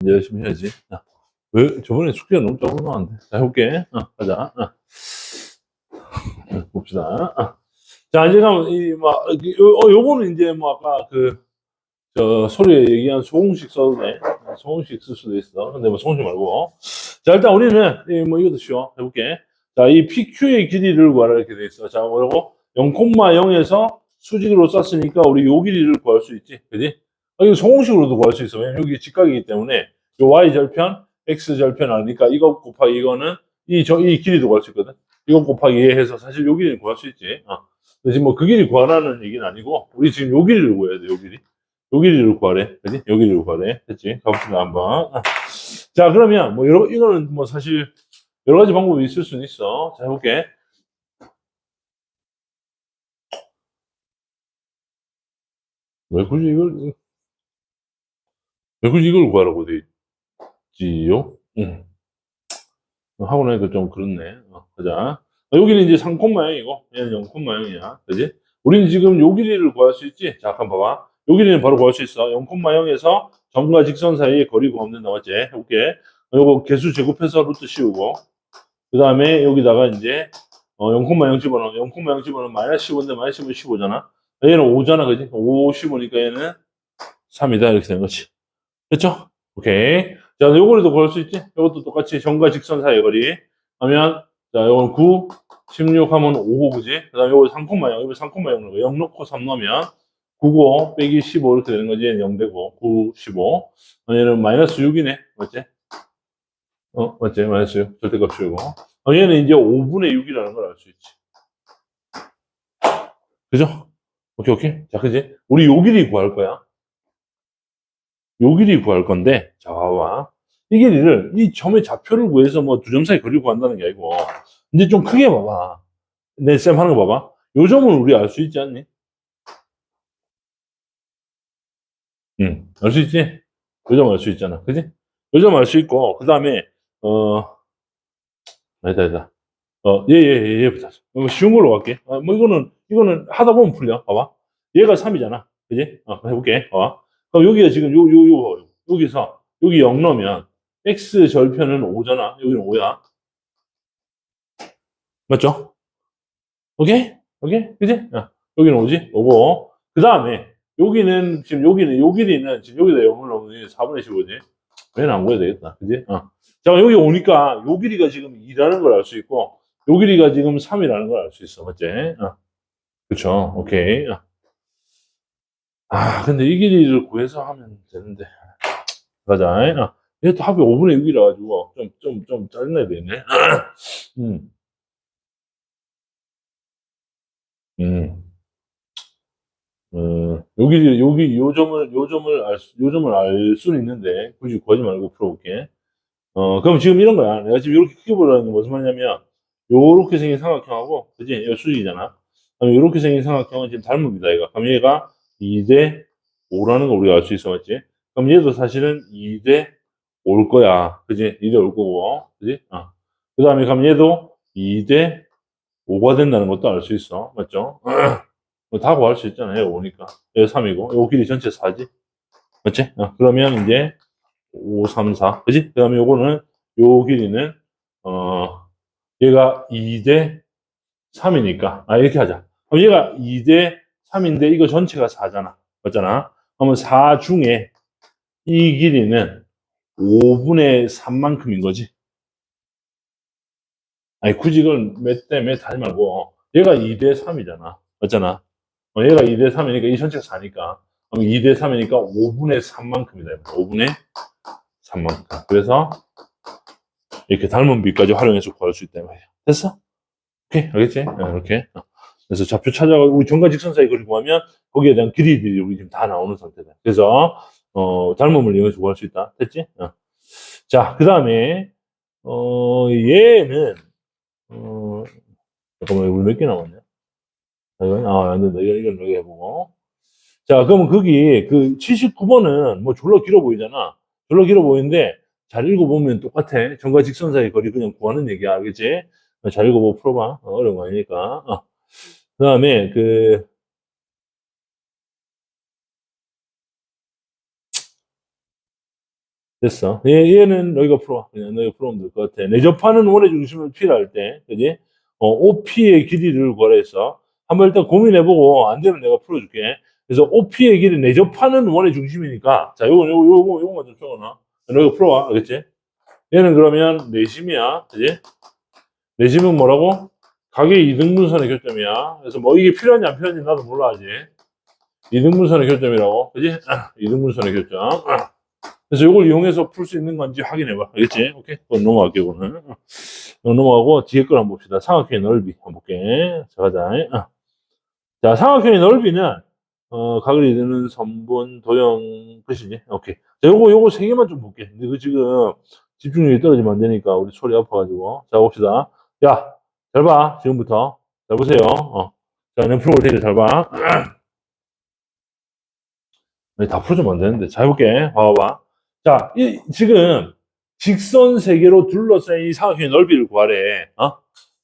이제 열심히 해야지. 자, 왜 저번에 숙제가 너무 적은 나왔는데. 자, 해볼게. 어, 가자. 어. 어, 봅시다. 어. 자, 이제 가면, 이, 막, 요, 어, 요거는 이제 뭐, 아까 그, 저, 소리에 얘기한 소공식 써도 돼. 소공식 쓸 수도 있어. 근데 뭐, 소공식 말고. 자, 일단 우리는, 이, 뭐, 이것도 쉬워. 해볼게. 자, 이 PQ의 길이를 구하라 이렇게 돼 있어. 자, 뭐라고? 0,0에서 수직으로 썼으니까 우리 요 길이를 구할 수 있지. 그지? 아, 이거 소공식으로도 구할 수 있어. 왜냐면 여기 직각이기 때문에 요 y 절편, x 절편 아니니까 이거 곱하기 이거는 이, 저, 이 길이도 구할 수 있거든. 이거 곱하기 얘 해서 사실 요 길이를 구할 수 있지. 어. 지금 뭐그 길이 구하라는 얘기는 아니고 우리 지금 요 길이를 구해야 돼. 요 길이. 요 길이를 구하래. 그지? 요 길이를 구하래. 됐지? 가봅시다, 한번. 어. 자, 그러면 뭐 여러, 이거는 뭐 사실 여러 가지 방법이 있을 수는 있어. 자, 해볼게. 왜 굳이 이걸, 왜 굳이 이걸 구하라고 돼 있지요? 응. 하고 나니까 좀 그렇네. 어, 가자. 어, 여기는 이제 3콤마형이고, 얘는 0콤마형이야. 그지? 우리는 지금 요 길이를 구할 수 있지? 자, 한번 봐봐. 요 길이는 바로 구할 수 있어. 0콤마형에서 점과 직선 사이의 거리 구하면 나왔지? 어, 요거 개수 제곱해서 루트 씌우고, 그 다음에 여기다가 이제, 어, 0,0 집어넣어. 0,0 집어넣으면 마이너스 15인데 마이너스 15는 15잖아. 얘는 5잖아, 그지? 5, 15니까 얘는 3이다. 이렇게 되는 거지. 됐죠? 오케이. 자, 요거리도 구할 수 있지? 이것도 똑같이 점과 직선 사이의 거리. 하면, 자, 요건 9, 16 하면 5, 그지? 그 다음에 요거 3,0, 여기 3,0 넣고 0 넣고 3 넣으면 9고 빼기 15 이렇게 되는 거지. 얘는 0 되고, 9, 15. 어, 얘는 마이너스 6이네. 맞지? 어, 맞지? 마이너스 6. 절대값 씌우고. 어, 얘는 이제 5분의 6이라는 걸 알 수 있지. 그죠? 오케이, 오케이. 자, 그지? 우리 요 길이 구할 거야. 요 길이 구할 건데, 자, 봐봐. 이 길이를, 이 점의 좌표를 구해서 뭐 두 점 사이 거리를 구한다는 게 아니고, 이제 좀 크게 봐봐. 내쌤 하는 거 봐봐. 요 점은 우리 알 수 있지 않니? 응, 알 수 있지? 요 점 알 수 있잖아. 그지? 요 점 알 수 있고, 그 다음에, 어, 아니다, 아니다. 어, 예, 예, 예, 쉬운 걸로 갈게. 어, 뭐, 이거는, 이거는 하다 보면 풀려. 봐봐. 얘가 3이잖아. 그지? 어, 해볼게. 어. 그럼 여기가 지금 요, 요, 요, 여기서, 여기 0 넣으면, x 절편은 5잖아. 여기는 5야. 맞죠? 오케이? 오케이? 그지? 어, 여기는 5지? 5고. 그 다음에, 여기는, 지금 여기는, 요 길이는, 지금 여기다 0을 넣으면 4분의 15지? 얘는 안 구해야 되겠다. 그지? 어. 자, 여기 오니까 요 길이가 지금 2라는 걸 알 수 있고, 요 길이가 지금 3이라는 걸 알 수 있어. 맞지? 어. 그쵸? 오케이. 어. 아, 근데 이 길이를 구해서 하면 되는데. 가자. 어. 얘또 합이 5분의 6이라 가지고, 좀, 좀, 좀 짜증나야 되네. 음. 음. 어, 여기, 여기, 요 점을, 요 점을 알, 수, 요 점을 알 수는 있는데, 굳이 구하지 말고 풀어볼게. 어, 그럼 지금 이런 거야. 내가 지금 이렇게 크게 보라는 게 무슨 말이냐면, 요렇게 생긴 삼각형하고, 그지? 이 수직이잖아. 그럼 요렇게 생긴 삼각형은 지금 닮습니다, 얘가. 그럼 얘가 2대 5라는 걸 우리가 알 수 있어, 맞지? 그럼 얘도 사실은 2대 5일 거야. 그지? 2대 5일 거고, 그지? 어. 그 다음에 그럼 얘도 2대 5가 된다는 것도 알 수 있어. 맞죠? 뭐다 구할 수 있잖아요, 5니까. 얘 3이고, 요 길이 전체 4지? 맞지? 어, 그러면 이제 5, 3, 4. 그지? 그 다음에 요거는, 요 길이는, 어, 얘가 2대 3이니까. 아, 이렇게 하자. 그럼 얘가 2대 3인데 이거 전체가 4잖아. 맞잖아? 그러면 4 중에 이 길이는 5분의 3만큼인 거지. 아니, 굳이 이걸 몇 대 몇 하지 말고, 얘가 2대 3이잖아. 맞잖아? 어, 얘가 2대 3이니까 이 전체가 4니까. 그럼 2대 3이니까 5분의 3만큼이다. 5분의 3만큼. 그래서 이렇게 닮은 비까지 활용해서 구할 수 있다 말이야. 됐어? 오케이, 알겠지? 어, 이렇게. 어. 그래서 좌표 찾아가 우리 점과 직선 사이 거리 구하면 거기에 대한 길이들이 우리 지금 다 나오는 상태다. 그래서 어, 닮음을 이용해서 구할 수 있다. 됐지? 어. 자, 그 다음에 어, 얘는 어, 잠깐만 우리 몇 개 남았냐? 아, 안 된다. 이건 이건 여기 해보고. 자, 그러면 거기 그 79번은 뭐 졸라 길어 보이잖아. 졸라 길어 보이는데 잘 읽어보면 똑같아. 점과 직선 사이 거리 그냥 구하는 얘기야. 알겠지? 어, 잘 읽어보고 풀어봐. 어, 어려운 거 아니니까. 어. 그 다음에 그, 됐어. 얘, 얘는 너희가 풀어. 그냥 너희가 풀어면 될 것 같아. 내접하는 원의 중심을 필요할 때, 그지? 어, OP의 길이를 구하래서 한번 일단 고민해보고 안 되면 내가 풀어줄게. 그래서 OP의 길이 내접하는 원의 중심이니까 자, 요거, 요거, 요거, 요거만 좀 적어놔. 너희가 풀어와. 알겠지? 얘는 그러면 내심이야. 그지? 내심은 뭐라고? 각의 이등분선의 교점이야. 그래서 뭐 이게 필요한지 안 필요한지 나도 몰라, 아직. 이등분선의 교점이라고. 그지? 아, 이등분선의 교점. 아. 그래서 이걸 이용해서 풀 수 있는 건지 확인해봐. 알겠지? 오케이? 그건 넘어갈게. 어, 넘어가고, 뒤에 걸 한번 봅시다. 삼각형의 넓이. 한번 볼게. 자, 가자. 어. 자, 삼각형의 넓이는, 어, 각을 이루는 선분, 도형, 끝이지? 오케이. 자, 요거, 요거 세 개만 좀 볼게. 근데 그 지금 집중력이 떨어지면 안 되니까 우리 소리 아파가지고. 자, 봅시다. 야, 잘 봐. 지금부터. 잘 보세요. 어. 자, 풀어볼 테니까 잘 봐. 다 풀어주면 안 되는데. 잘 해볼게. 봐봐. 자, 이, 지금 직선 세개로 둘러싸인 이 삼각형의 넓이를 구하래. 어?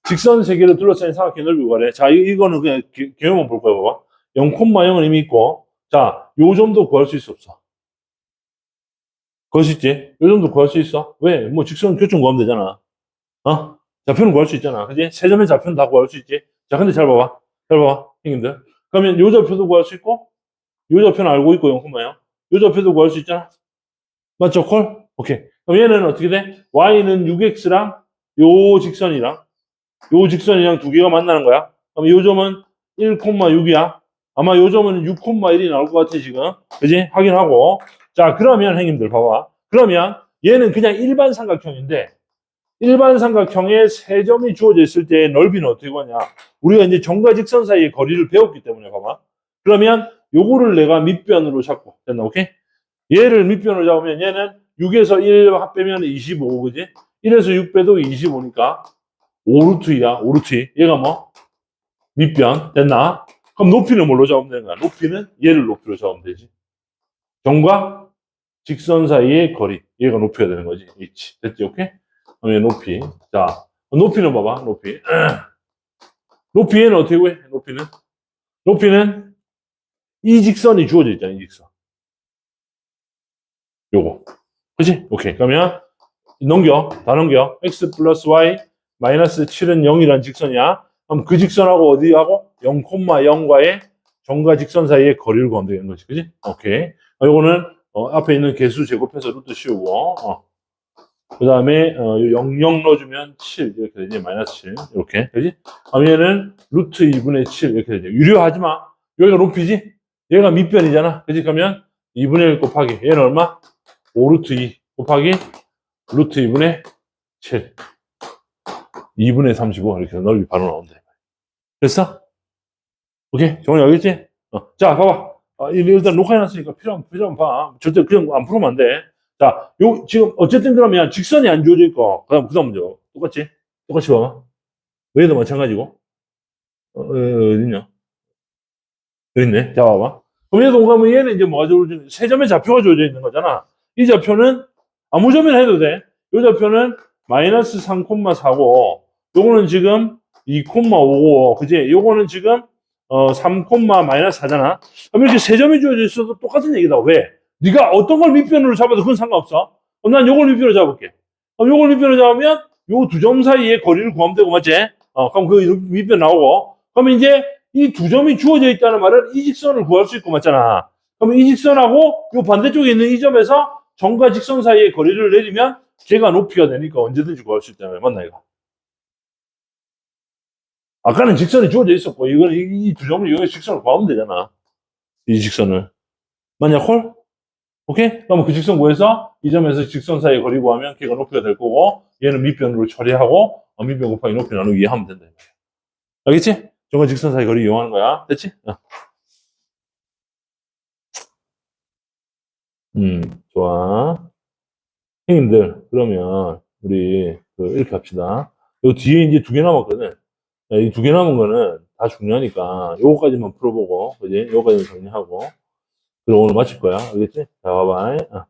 직선 세개로 둘러싸인 삼각형의 넓이를 구하래. 자, 이, 이거는 그냥 기- 개요만 볼 거야, 봐봐. 0,0은 이미 있고. 자, 요 점도 구할 수 있어, 없어? 수 있지? 요 점도 구할 수 있어? 왜? 뭐 직선 교점 구하면 되잖아. 어? 좌표는 구할 수 있잖아. 그지? 세 점의 좌표는 다 구할 수 있지? 자, 근데 잘 봐봐. 잘 봐봐. 형님들. 그러면 요 좌표도 구할 수 있고, 요 좌표는 알고 있고 0,0. 요 좌표도 구할 수 있잖아. 맞죠? 콜? 오케이. 그럼 얘는 어떻게 돼? y는 6x랑 요 직선이랑 요 직선이랑 두 개가 만나는 거야. 그럼 요 점은 1,6이야. 아마 요 점은 6,1이 나올 것 같아, 지금. 그지? 확인하고. 자, 그러면 형님들 봐봐. 그러면 얘는 그냥 일반 삼각형인데 일반 삼각형에 세 점이 주어져 있을 때 넓이는 어떻게 구하냐? 우리가 이제 점과 직선 사이의 거리를 배웠기 때문에 봐봐. 그러면 요거를 내가 밑변으로 잡고 됐나? 오케이? 얘를 밑변으로 잡으면 얘는 6에서 1 빼면 25, 그지? 1에서 6 빼도 25니까 5루트 2야, 5루트 2. 얘가 뭐? 밑변. 됐나? 그럼 높이는 뭘로 잡으면 되는 거야? 높이는 얘를 높이로 잡으면 되지. 점과 직선 사이의 거리. 얘가 높이가 되는 거지. h. 됐지? 오케이? 그러면 높이. 자, 높이는 봐봐, 높이. 높이에는 어떻게 구해? 높이는? 높이는 이 직선이 주어져 있잖아, 이 직선. 요거. 그지? 오케이. 그러면 넘겨. 다 넘겨. x 플러스 y 마이너스 7은 0이란 직선이야. 그럼 그 직선하고 어디하고? 0,0과의 점과 직선 사이의 거리를 구하면 되는 거지. 그지? 오케이. 어, 요거는 어, 앞에 있는 개수 제곱해서 루트 씌우고 어. 그 다음에 어, 0, 0 넣어주면 7 이렇게 되지. 마이너스 7 이렇게. 그지? 그럼 얘는 루트 2분의 7 이렇게 되죠. 유료하지 마. 여기가 높이지? 얘가 밑변이잖아. 그지? 그러면 2분의 1 곱하기 얘는 얼마? 5루트 2 곱하기 루트 2분의 7 2분의 35 이렇게 넓이 바로 나온다 됐어? 오케이 정원이 알겠지? 어. 자 봐봐 아, 일- 일단 녹화해놨으니까 필요하면 필요하면 봐 절대 그냥 안 풀으면 안돼 자 요 지금 어쨌든 그러면 직선이 안 있고 그 다음 그 다음 문제 똑같지? 똑같이 봐봐 얘도 마찬가지고 어, 어, 어딨냐 여기 있네 자 봐봐 그럼 얘도 오가면 얘는 이제 뭐가 주어져 있는 세 점의 좌표가 주어져 있는 거잖아 이 좌표는 아무 점이나 해도 돼. 이 좌표는 마이너스 3,4고, 요거는 지금 2,5고, 그지? 요거는 지금, 어, 3, 마이너스 4잖아. 그럼 이렇게 세 점이 주어져 있어도 똑같은 얘기다. 왜? 네가 어떤 걸 밑변으로 잡아도 그건 상관없어. 그럼 난 요걸 밑변으로 잡을게. 그럼 요걸 밑변으로 잡으면 요 두 점 사이의 거리를 구하면 되고, 맞지? 어, 그럼 그 밑변 나오고. 그럼 이제 이 두 점이 주어져 있다는 말은 이 직선을 구할 수 있고, 맞잖아. 그럼 이 직선하고 요 반대쪽에 있는 이 점에서 점과 직선 사이의 거리를 내리면 걔가 높이가 되니까 언제든지 구할 수 있다는. 맞나 이거? 아까는 직선이 주어져 있었고 이거는 이두 점을 이용해서 직선을 구하면 되잖아. 이 직선을. 맞냐 콜? 오케이? 그러면 그 직선 구해서 이 점에서 직선 사이의 거리 구하면 걔가 높이가 될 거고 얘는 밑변으로 처리하고 어, 밑변 곱하기 높이 나누기 이해하면 된다. 알겠지? 점과 직선 사이 거리 이용하는 거야. 됐지? 어. 음, 좋아. 형님들, 그러면, 우리, 그 이렇게 합시다. 요 뒤에 이제 두 개 남았거든. 이 두 개 남은 거는 다 중요하니까, 요거까지만 풀어보고, 그지? 요거까지만 정리하고, 그리고 오늘 마칠 거야. 알겠지? 자, 봐봐. 아,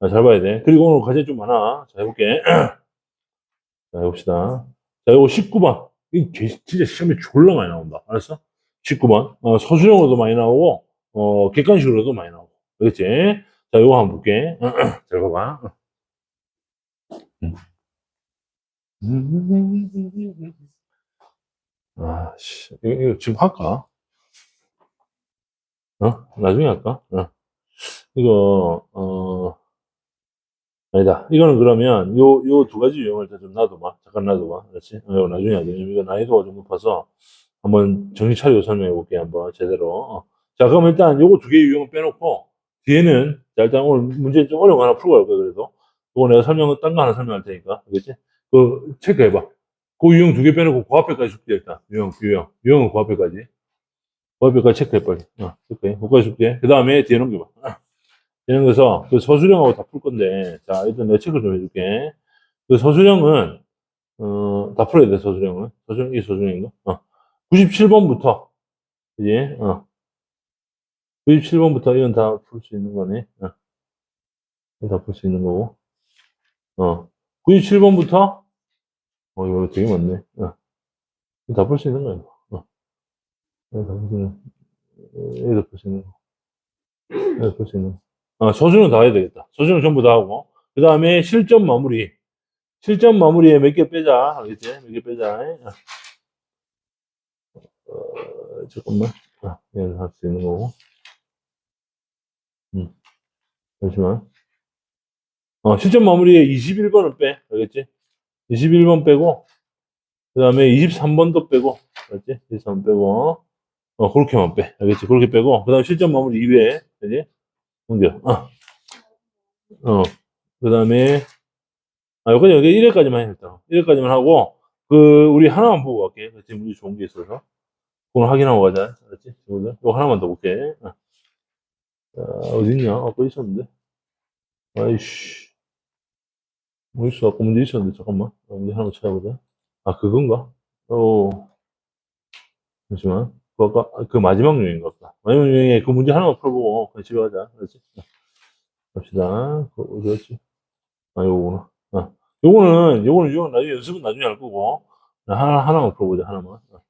아, 잘 봐야 돼. 그리고 오늘 과제 좀 많아. 자, 해볼게. 자, 해봅시다. 자, 요거 19번. 이 개- 진짜 시험에 졸라 많이 나온다. 알았어? 19번. 어, 서술형으로도 많이 나오고, 어, 객관식으로도 많이 나오고. 알겠지? 자, 요거 한번 볼게. 잘 봐봐. 음. 아, 씨. 이거, 이거 지금 할까? 어? 나중에 할까? 어. 이거, 어, 아니다. 이거는 그러면 요, 요 두 가지 유형을 다 좀 놔둬봐. 잠깐 놔둬봐. 그렇지? 어, 이거 나중에 하자. 이거 난이도가 좀 높아서 한번 정신 차리고 설명해 볼게. 한번 제대로. 어. 자, 그럼 일단 요거 두 개의 유형을 빼놓고 뒤에는 자, 일단 오늘 문제 좀 어려운 거 하나 풀고 갈 거야. 그래도. 요거 내가 설명, 딴거 하나 설명할 테니까. 알겠지? 그, 체크해 봐. 그 유형 두 개 빼놓고 그 앞에까지 줄게, 일단. 유형, 유형. 유형은 그 앞에까지. 그 앞에까지 체크해, 빨리. 어, 체크해. 거기까지 줄게. 그 다음에 뒤에 넘겨봐. 어. 이런 거서 그 서술형하고 다 풀 건데, 자, 일단 내가 체크 좀 해줄게. 그 서술형은, 어, 다 풀어야 돼, 서술형은. 서술형, 이 서술형인가? 어. 97번부터, 그지? 어. 97번부터 이건 다 풀 수 있는 거네. 어. 다풀 수 있는 거고. 어. 97번부터, 어, 이거 되게 많네. 어. 다 풀 수 있는 거야, 이거. 여기다 풀수 있는 거. 아, 소수는 다 해야 되겠다. 소수는 전부 다 하고. 그 다음에 실전 마무리. 실전 마무리에 몇 개 빼자. 알겠지? 몇 개 빼자. 어, 잠깐만. 아, 얘는 할 수 있는 거고. 음. 잠시만. 어, 실전 마무리에 21번을 빼. 알겠지? 21번 빼고, 그 다음에 23번도 빼고, 알겠지? 23번 빼고, 어, 그렇게만 빼. 알겠지? 그렇게 빼고, 그 다음에 실전 마무리 이외에, 알겠지? 넘겨. 어. 어. 그 다음에, 아, 여기까지, 여기 1회까지만 해, 일단. 1회까지만 하고, 그, 우리 하나만 보고 갈게. 지금 우리 좋은 게 있어서. 그걸 확인하고 가자. 알았지? 친구들? 이거 하나만 더 볼게. 어. 자, 어딨냐? 아까 있었는데. 아이씨. 뭐 있어? 아까 문제 있었는데, 잠깐만. 어, 문제 하나만 찾아보자. 아, 그건가? 어. 잠시만. 그그 마지막 유형인가 보다. 마지막 유형에 그 문제 하나만 풀어보고, 그냥 집에 가자. 알았지? 갑시다. 그, 어디였지? 아, 요거구나. 아, 요거는, 요거는, 요거는 나중에 연습은 나중에 할 거고, 하나, 하나만 풀어보자, 하나만. 어.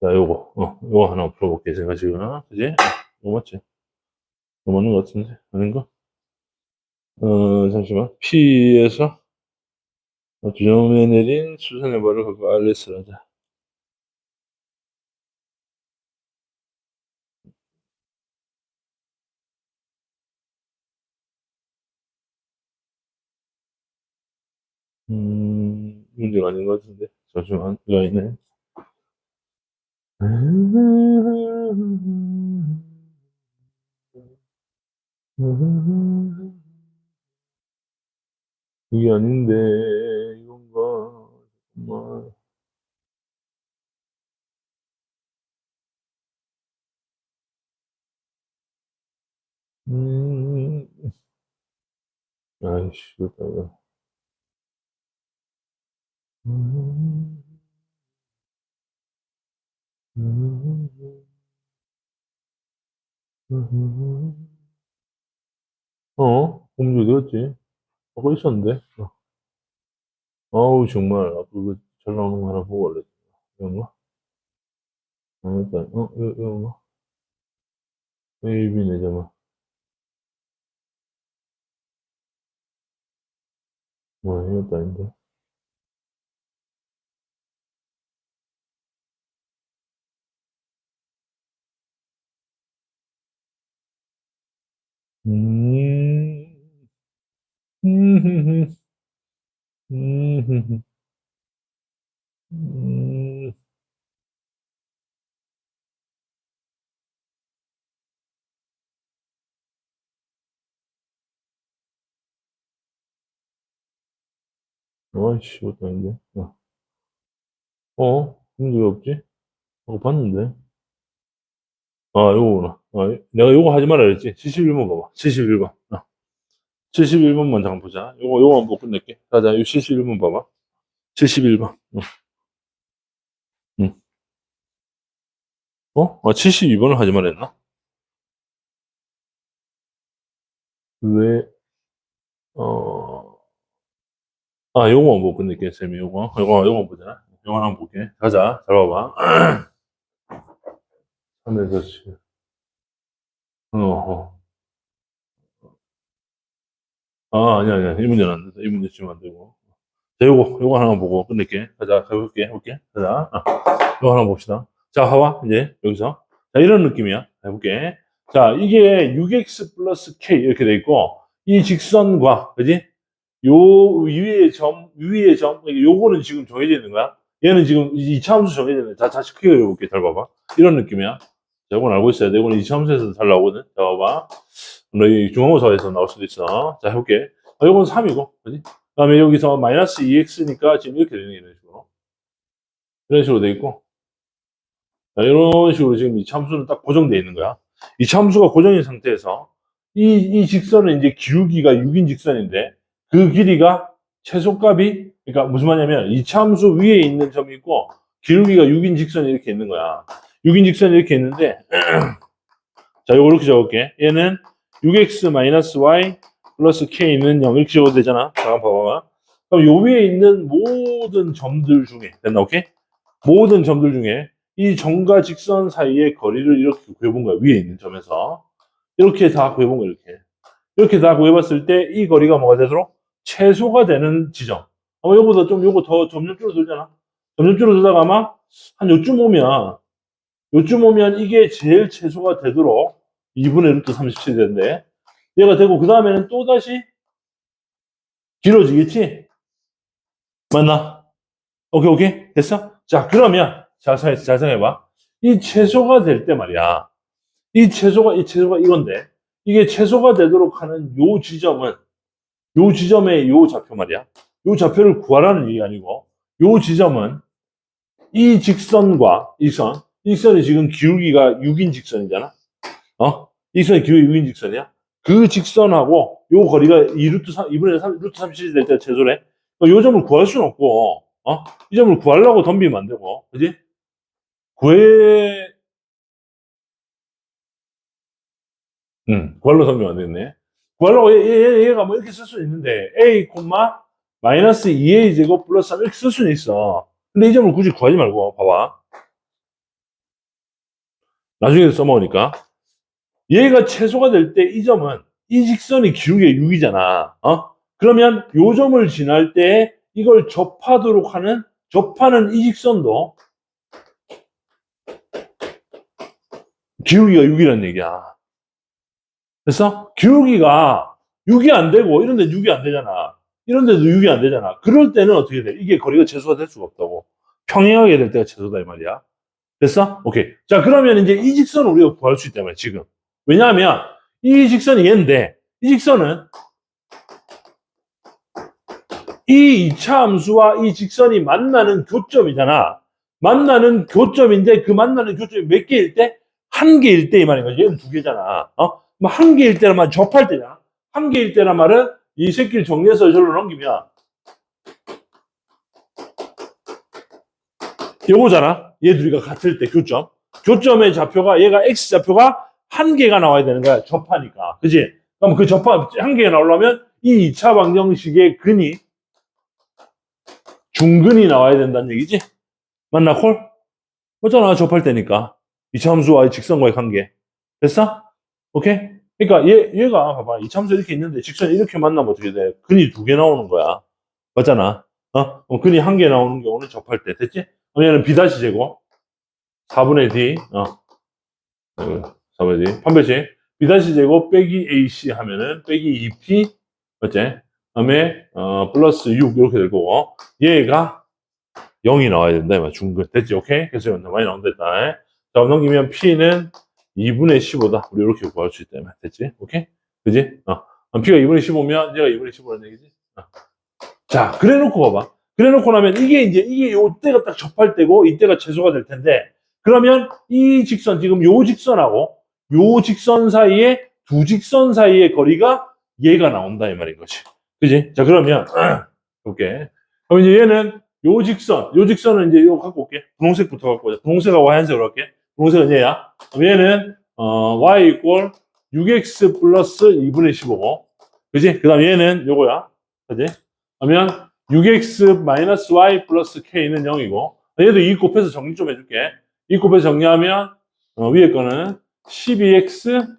자, 요거, 어, 요거 하나 풀어볼게, 제가 지금. 그지? 이거 맞지? 이거 맞는 것 같은데? 아닌가? 어, 잠시만. P에서, 어, 두 점에 내린 수선의 발을 갖고 하자. 음, 문제가 아닌 것 같은데. 잠시만, 있네. 이게 아닌데, 이건가. 정말. 음, 아이씨, 이거. 음, 음, 음. 어? 공주 어디 갔지? 아까 있었는데? 어. 아우, 정말. 아까 그잘 나오는 거 하나 보고 갈래. 이건가? 어, 일단, 어, 이거, 이건가? AB 내자마. 뭐야, 이것도 아닌데. 음, 음, 음, 음, 아이씨, 이것도 아닌데. 어, 어? 문제가 없지? 아까 봤는데. 아, 요거구나. 아, 내가 요거 하지 말라 그랬지? 71번 봐봐. 71번. 어. 71번만 잠깐 보자. 요거, 요거 한번 끝낼게. 가자, 요 71번 봐봐. 71번. 어. 응. 어? 아, 72번을 하지 말랬나? 왜, 어, 아, 요거 한번 끝낼게, 쌤이 요거. 요거, 요거 보자. 요거 한번 볼게. 가자. 잘 봐봐. 3에서 7. 어, 어. 아, 아니야, 아니야. 이 문제는 안 된다. 이 문제 치면 안 되고. 자, 요거, 요거 하나만 보고 끝낼게. 가자, 해볼게, 해볼게. 가자. 아, 요거 하나 봅시다. 자, 봐봐. 이제, 여기서. 자, 이런 느낌이야. 해볼게. 자, 이게 6x 플러스 k 이렇게 돼 있고, 이 직선과, 그지? 요 위의 점, 위의 점, 요거는 지금 정해져 있는 거야. 얘는 지금 이 차함수 정해져 있는 거야. 자, 다시 크게 그려볼게. 잘 봐봐. 이런 느낌이야. 자, 이건 알고 있어야 돼. 이거는 이 차함수에서 잘 나오거든. 자, 봐봐. 너희 중앙고사에서 나올 수도 있어. 자, 해볼게. 아, 요건 3이고, 그지? 그 다음에 여기서 마이너스 2x니까 지금 이렇게 되는 게 이런 식으로. 이런 식으로 돼 있고. 자, 이런 식으로 지금 이 참수는 딱 고정되어 있는 거야. 이 참수가 고정인 상태에서 이, 이 직선은 이제 기울기가 6인 직선인데 그 길이가 최소값이, 그러니까 무슨 말이냐면 이 참수 위에 있는 점이 있고 기울기가 6인 직선이 이렇게 있는 거야. 6인 직선이 이렇게 있는데 자, 요거 이렇게 적을게. 얘는 6x-y 플러스 k는 0 이렇게 적어도 되잖아. 잠깐 봐봐. 그럼 요 위에 있는 모든 점들 중에 됐나 오케이? 모든 점들 중에 이 점과 직선 사이의 거리를 이렇게 구해본 거야. 위에 있는 점에서 이렇게 다 구해본 거야. 이렇게 이렇게 다 구해봤을 때 이 거리가 뭐가 되도록 최소가 되는 지점. 아마 요거보다 좀 요거 더 점점 줄어들잖아. 점점 줄어들다가 아마 한 요쯤 오면 요쯤 오면 이게 제일 최소가 되도록 2분의 루트 37이 되는데 얘가 되고 그 다음에는 또 다시 길어지겠지? 맞나? 오케이 오케이 됐어? 자 그러면 자, 잘, 잘 생각해봐 이 최소가 될 때 말이야 이 최소가 이 최소가 이건데 이게 최소가 되도록 하는 요 지점은 요 지점의 요 좌표 말이야 요 좌표를 구하라는 얘기 아니고 요 지점은 이 직선과 이 선, 이 선이 지금 기울기가 6인 직선이잖아 어? 이 선이 기울기 6인 직선이야 그 직선하고 요 거리가 2루트 3, 2분의 3, 루트 37이 될 때 최소래. 어, 요 점을 구할 수는 없고, 어? 이 점을 구하려고 덤비면 안 되고, 그지? 구해, 음, 구하려고 덤비면 안 되겠네. 구하려고 얘, 얘, 얘 가 뭐 이렇게 쓸 수는 있는데, a, 마이너스 2a 제곱 플러스 3 이렇게 쓸 수는 있어. 근데 이 점을 굳이 구하지 말고, 봐봐. 나중에 써먹으니까. 얘가 최소가 될 때 이 점은 이 직선이 기울기가 6이잖아. 어? 그러면 요 점을 지날 때 이걸 접하도록 하는 접하는 이 직선도 기울기가 6이라는 얘기야. 그래서 기울기가 6이 안 되고 이런 데 6이 안 되잖아. 이런 데도 6이 안 되잖아. 그럴 때는 어떻게 돼? 이게 거리가 최소가 될 수가 없다고. 평행하게 될 때가 최소다 이 말이야. 됐어? 오케이. 자, 그러면 이제 이 직선을 우리가 구할 수 있다면 지금. 왜냐하면 이 직선이 얘인데 이 직선은 이 2차 함수와 이 직선이 만나는 교점이잖아. 만나는 교점인데 그 만나는 교점이 몇 개일 때? 한 개일 때 이 말인 거지. 얘는 두 개잖아. 어? 한 개일 때란 말은 접할 때잖아. 한 개일 때란 말은 이 새끼를 정리해서 절로 넘기면 요거잖아. 얘 둘이가 같을 때 교점. 교점의 좌표가 얘가 x 좌표가 한 개가 나와야 되는 거야. 접하니까. 그지? 그럼 그 접하, 한 개가 나오려면 이 2차 방정식의 근이 중근이 나와야 된다는 얘기지? 맞나, 콜? 맞잖아, 접할 때니까. 2차 함수와의 직선과의 관계. 됐어? 오케이? 그러니까 얘, 얘가, 봐봐. 2차 함수 이렇게 있는데 직선이 이렇게 만나면 어떻게 돼? 근이 두 개 나오는 거야. 맞잖아? 어? 근이 한 개 나오는 경우는 접할 때. 됐지? 그럼 얘는 B 다시 제곱. 4분의 D. 어. 어. 4분의 판별식. B 제곱 빼기 AC 하면은 빼기 2P. 맞지? 다음에, 어, 플러스 6 이렇게 될 거고. 얘가 0이 나와야 된다. 중근. 됐지? 오케이? 그래서 많이 나온다. 했다. 자, 넘기면 P는 2분의 15다. 우리 이렇게 구할 수 있다. 말 됐지? 오케이? 그지? 어. P가 2분의 15면 얘가 2분의 15라는 얘기지? 어. 자, 그래 놓고 봐봐. 그래 놓고 나면 이게 이제, 이게 요 때가 딱 접할 때고, 이때가 최소가 될 텐데, 그러면 이 직선, 지금 요 직선하고 요 직선 사이에 두 직선 사이의 거리가 얘가 나온다 이 말인 거지. 그지? 자 그러면 볼게. 그럼 이제 얘는 요 직선, 요 직선은 이제 요 갖고 올게. 분홍색부터 갖고 오자. 분홍색하고 하얀색으로 할게. 분홍색은 얘야. 그럼 얘는 어, y 이꼴 6x 플러스 2분의 15. 그지? 그 다음 얘는 요거야. 그지? 그러면 6x 마이너스 y 플러스 k는 0이고 얘도 2 곱해서 정리 좀 해줄게. 2 곱해서 정리하면 어, 위에 거는 12x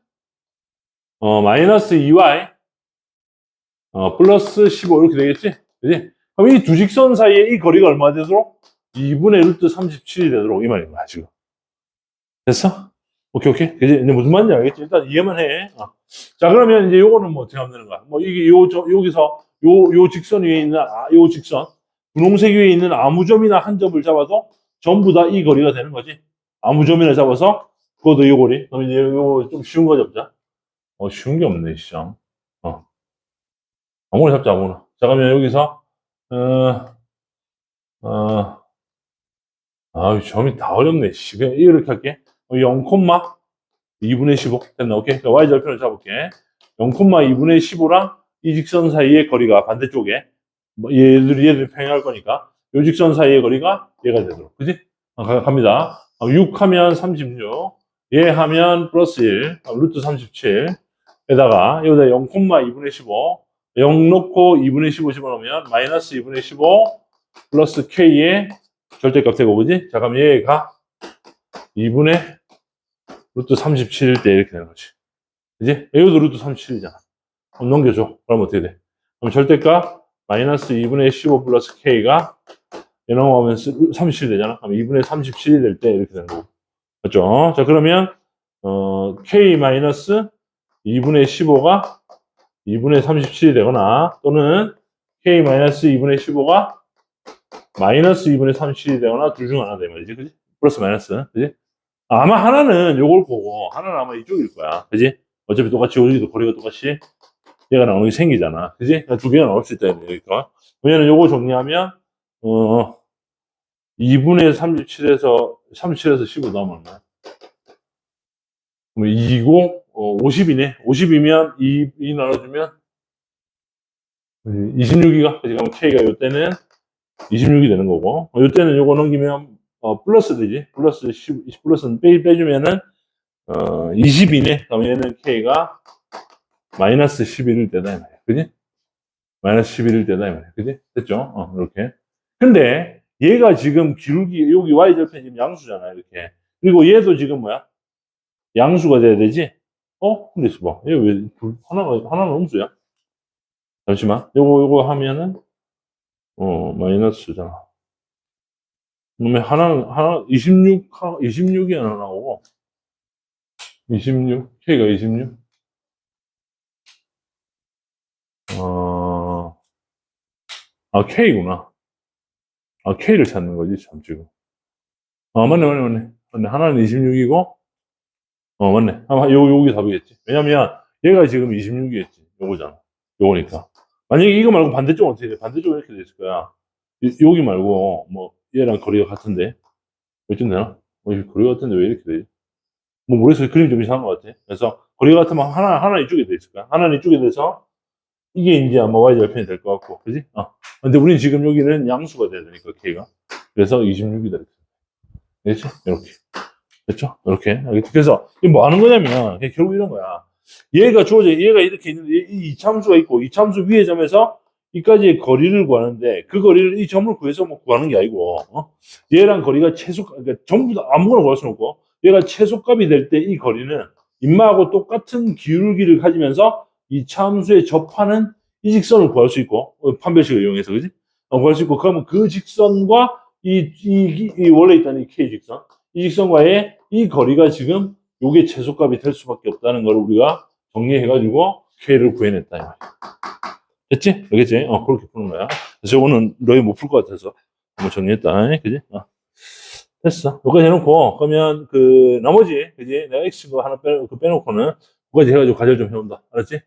어, 마이너스 2y 어, 플러스 15 이렇게 되겠지? 그지? 그럼 이 두 직선 사이에 이 거리가 얼마 되도록? 2분의 루트 37이 되도록 이 말인 거야, 지금. 됐어? 오케이, 오케이. 그지? 이제 무슨 말인지 알겠지? 일단 이해만 해. 어. 자, 그러면 이제 요거는 뭐 어떻게 하면 되는 거야? 뭐 이게 요, 저, 여기서 요, 요 직선 위에 있는, 아, 요 직선. 분홍색 위에 있는 아무 점이나 한 점을 잡아도 전부 다 이 거리가 되는 거지. 아무 점이나 잡아서 그것도 이 거리. 그럼 이제 요거 좀 쉬운 거 잡자. 어, 쉬운 게 없네, 시장. 어. 아무거나 잡자, 아무거나. 자, 그러면 여기서, 어, 어, 아, 점이 다 어렵네. 씨. 그냥 이렇게 할게. 0, 2분의 15. 됐나? 오케이. 자, y절편을 잡을게. 0, 2분의 15랑 이 직선 사이의 거리가 반대쪽에, 뭐 얘들이, 얘들이 평행할 거니까, 요 직선 사이의 거리가 얘가 되도록. 그지? 어, 가- 갑니다. 6 하면 36. 얘 하면 플러스 1. 어, 루트 37. 에다가, 여기다 0, 2분의 15. 0 놓고 2분의 15 집어넣으면 마이너스 2분의 15 플러스 k의 절대값 되고 그지? 자 그럼 얘가 2분의 루트 37일 때 이렇게 되는 거지 그지? 여기도 루트 37이잖아 그럼 넘겨줘 그럼 어떻게 돼? 그럼 절대값 마이너스 2분의 15 플러스 k가 얘 넘어가면 37 되잖아 그럼 2분의 37이 될 때 이렇게 되는 거고 맞죠? 자 그러면 어, k 마이너스 2분의 15가 2분의 37이 되거나 또는 k-2분의 15가 마이너스 2분의 37이 되거나 둘 중 하나 되면 말이지 그지? 플러스 마이너스 그지? 아마 하나는 요걸 보고 하나는 아마 이쪽일 거야 그지? 어차피 똑같이 여기도 거리가 똑같이 얘가 나오는 게 생기잖아 그지? 두 개가 나올 수 있다 그러니까 왜냐면 요거 정리하면 어 2분의 37에서 37에서 15 나오면? 그럼 2고 어, 50이네. 50이면 2, 2 나눠주면 26이가 그지? 그럼 K가 요때는 26이 되는 거고 어, 요때는 요거 넘기면 어, 플러스 되지. 플러스 10, 10 플러스는 빼, 빼주면은 어, 20이네. 그럼 얘는 K가 마이너스 11일 때다 이 말이야. 그지? 마이너스 11일 때다 이 말이야. 그지? 됐죠? 어, 이렇게. 근데 얘가 지금 기울기 여기 Y절편 지금 양수잖아 이렇게. 그리고 얘도 지금 뭐야? 양수가 돼야 되지? 어? 근데 있어봐. 얘 왜, 둘, 하나가, 하나는 음수야? 잠시만. 요거, 요거 하면은, 어, 마이너스잖아. 그러면 하나는, 하나, 26, 26이 하나 나오고, 26, K가 26. 어, 아, K구나. 아, K를 찾는 거지, 참, 지금. 아, 맞네, 맞네, 맞네. 맞네. 하나는 26이고, 어, 맞네. 아마 요, 여기 답이겠지. 왜냐면, 얘가 지금 26이겠지. 요거잖아. 요거니까. 만약에 이거 말고 반대쪽은 어떻게 돼? 반대쪽은 이렇게 됐을 거야. 이- 여기 말고, 뭐, 얘랑 거리가 같은데. 왜쯤 되나? 어, 이 거리가 같은데 왜 이렇게 되지? 뭐, 모르겠어. 그림이 좀 이상한 것 같아. 그래서, 거리가 같으면 하나, 하나 이쪽에 돼 있을 거야. 하나는 이쪽에 돼서, 이게 이제 아마 Y절편이 될 것 같고, 그지? 어. 근데 우린 지금 여기는 양수가 돼야 되니까, K가. 그래서 26이다. 이렇게. 됐지? 이렇게. 됐죠? 이렇게. 그래서, 이게 뭐 하는 거냐면, 결국 이런 거야. 얘가 주어져, 얘가 이렇게 있는데, 이 이참수가 있고, 이 참수 위의 점에서 이까지의 거리를 구하는데, 그 거리를, 이 점을 구해서 뭐 구하는 게 아니고, 어? 얘랑 거리가 최소, 그러니까 전부 다 아무거나 구할 수는 없고, 얘가 최소값이 될 때 이 거리는 인마하고 똑같은 기울기를 가지면서 이 참수에 접하는 이 직선을 구할 수 있고, 어, 판별식을 이용해서, 그지? 어, 구할 수 있고, 그러면 그 직선과 이, 이, 이 원래 있다는 이 K 직선, 이 직선과의 이 거리가 지금 요게 최소값이 될 수밖에 없다는 걸 우리가 정리해가지고 K를 구해냈다. 이 말이야. 됐지? 알겠지? 어, 그렇게 푸는 거야. 그래서 이거는 너희 못 풀 것 같아서 한번 정리했다. 그지? 어. 됐어. 여기까지 해놓고, 그러면 그, 나머지, 그지? 내가 X 거 하나 빼, 그 빼놓고는, 그거까지 해가지고 가절 좀 해온다. 알았지?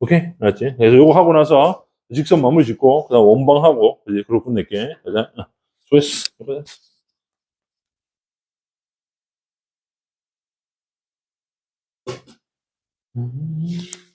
오케이? 알았지? 그래서 요거 하고 나서, 직선 마무리 짓고, 그 다음 원방하고, 그지? 그러고 끝낼게. 그자? 어. 수고했어. 음.